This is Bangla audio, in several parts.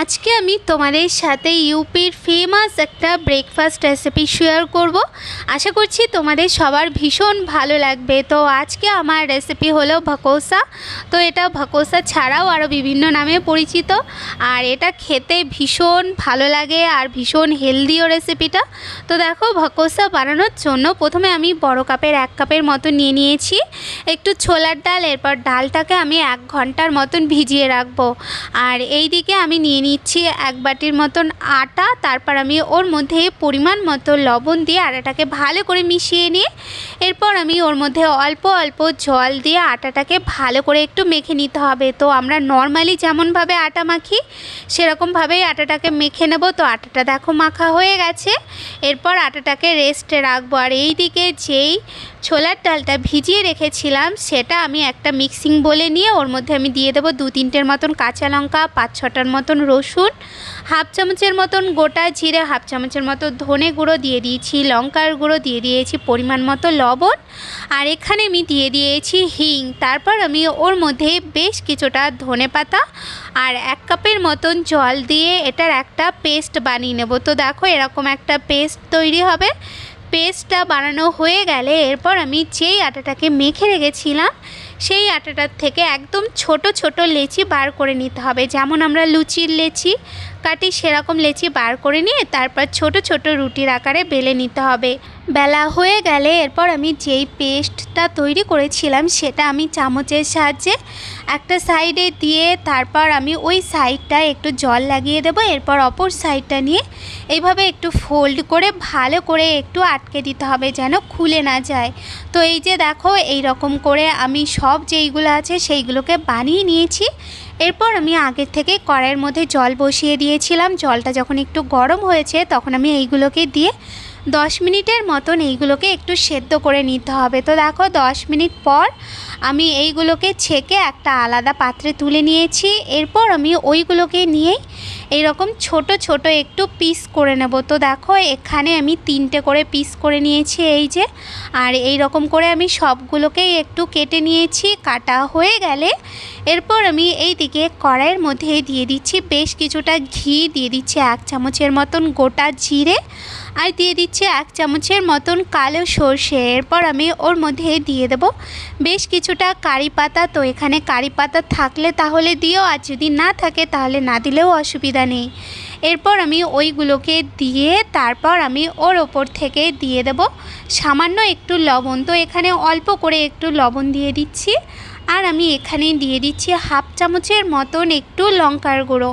আজকে আমি তোমাদের সাথে ইউপির ফেমাস একটা ব্রেকফাস্ট রেসিপি শেয়ার করব। আশা করছি তোমাদের সবার ভীষণ ভালো লাগবে। তো আজকে আমার রেসিপি হলো ভাকোসা। তো এটা ভাকোসা ছাড়াও আরও বিভিন্ন নামে পরিচিত। আর এটা খেতে ভীষণ ভালো লাগে আর ভীষণ হেলদিও রেসিপিটা তো দেখো, ভাকোসা বানানোর জন্য প্রথমে আমি বড় কাপের এক কাপের মতো নিয়ে নিয়েছি। একটু ছোলার ডাল, এরপর ডালটাকে আমি এক ঘণ্টার মতন ভিজিয়ে রাখব। আর এই দিকে আমি নিয়ে নিচ্ছি এক বাটির মতন আটা, তারপর আমি ওর মধ্যে পরিমাণ মতো লবণ দিয়ে আটাটাকে ভালো করে মিশিয়ে নিয়ে, এরপর আমি ওর মধ্যে অল্প অল্প জল দিয়ে আটাটাকে ভালো করে একটু মেখে নিতে হবে। তো আমরা নর্মালি যেমনভাবে আটা মাখি, সেরকমভাবেই আটাটাকে মেখে নেব। তো আটাটা দেখো মাখা হয়ে গেছে। এরপর আটাটাকে রেস্টে রাখব। আর এই দিকে যেই ছোলার ডালটা ভিজিয়ে রেখেছিলাম, সেটা আমি একটা মিক্সিং বলে নিয়ে ওর মধ্যে আমি দিয়ে দেবো দু তিনটের মতন কাঁচা লঙ্কা, পাঁচ ছটার মতন রসুন, হাফ চামচের মতন গোটা জিরে, হাফ চামচের মতো ধনে গুঁড়ো দিয়ে দিয়েছি, লঙ্কার গুঁড়ো দিয়ে দিয়েছি পরিমাণ মতো লবণ, আর এখানে আমি দিয়ে দিয়েছি হিং। তারপর আমি ওর মধ্যে বেশ কিছুটা ধনে পাতা আর এক কাপের মতন জল দিয়ে এটার একটা পেস্ট বানিয়ে নেব। তো দেখো এরকম একটা পেস্ট তৈরি হবে। পেস্টটা বানানো হয়ে গেলে এরপর আমি যেই আটাটাকে মেখে রেখেছিলাম, সেই আটাটার থেকে একদম ছোট ছোট লেচি বার করে নিতে হবে। যেমন আমরা লুচির লেচি কাটি সেরকম লেচি বার করে নিয়ে তারপর ছোট ছোট রুটির আকারে বেলে নিতে হবে। বেলা হয়ে গেলে এরপর আমি যেই পেস্টটা তৈরি করেছিলাম সেটা আমি চামচের সাহায্যে একটা সাইডে দিয়ে তারপর আমি ওই সাইডটা একটু জল লাগিয়ে দেবো, এরপর অপর সাইডটা নিয়ে এইভাবে একটু ফোল্ড করে ভালো করে একটু আটকে দিতে হবে যেন খুলে না যায়। তো এই যে দেখো এই রকম করে আমি সব যেইগুলো আছে সেইগুলোকে বানিয়ে নিয়েছি। এরপর আমি আগের থেকে কড়াইয়ের মধ্যে জল বসিয়ে দিয়েছিলাম, জলটা যখন একটু গরম হয়েছে তখন আমি এইগুলোকে দিয়ে দশ মিনিটের মতন এইগুলোকে একটু সেদ্ধ করে নিতে হবে। তো দেখো দশ মিনিট পর আমি এইগুলোকে ছেঁকে একটা আলাদা পাত্রে তুলে নিয়েছি। এরপর আমি ওইগুলোকে নিয়েই এইরকম ছোট ছোট একটু পিস করে নেব। তো দেখো, এখানে আমি তিনটে করে পিস করে নিয়েছি এই যে। আর এই রকম করে আমি সবগুলোকেই একটু কেটে নিয়েছি, কাটা হয়ে গেলে এরপর আমি এই দিকে কড়াইয়ের মধ্যে দিয়ে দিচ্ছি, বেশ কিছুটা ঘি দিয়ে দিচ্ছি এক চামচের মতন গোটা জিরে আর দিয়ে দিচ্ছি এক চামচের মতন কালো সর্ষে। এরপর আমি ওর মধ্যে দিয়ে দেব বেশ কিছুটা কারি পাতা। তো এখানে কারি পাতা থাকলে তাহলে দিও, আর যদি না থাকে তাহলে না দিলেও অসুবিধা নেই এরপর আমি ওইগুলোকে দিয়ে তারপর আমি ওর ওপর থেকে দিয়ে দেব। সামান্য একটু লবণ। তো এখানে অল্প করে একটু লবণ দিয়ে দিচ্ছি। আর আমি এখানে দিয়ে দিচ্ছি হাফ চামচের মতন একটু লঙ্কার গুঁড়ো।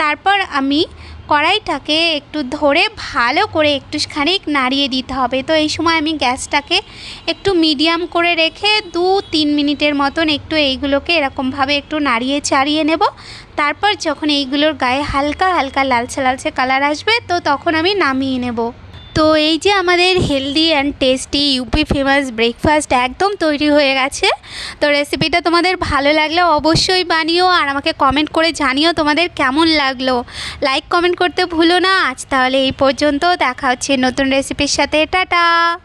তারপর আমি কড়াইটাকে একটু ধরে ভালো করে একটুখানি নাড়িয়ে দিতে হবে। তো এই সময় আমি গ্যাসটাকে একটু মিডিয়াম করে রেখে দু তিন মিনিটের মতন একটু এইগুলোকে এরকমভাবে একটু নাড়িয়ে চাড়িয়ে নেব। তারপর যখন এইগুলোর গায়ে হালকা হালকা লালচে লালচে কালার আসবে, তো তখন আমি নামিয়ে নেব। তো এই যে আমাদের healthy and tasty UP famous breakfast একদম তৈরি হয়ে গেছে। তো রেসিপিটা তোমাদের ভালো লাগলে অবশ্যই বানিও আর আমাকে কমেন্ট করে জানিও তোমাদের কেমন লাগল। লাইক কমেন্ট করতে ভুলো না। আজ তাহলে এই পর্যন্ত দেখা হচ্ছে নতুন রেসিপির সাথে। টাটা!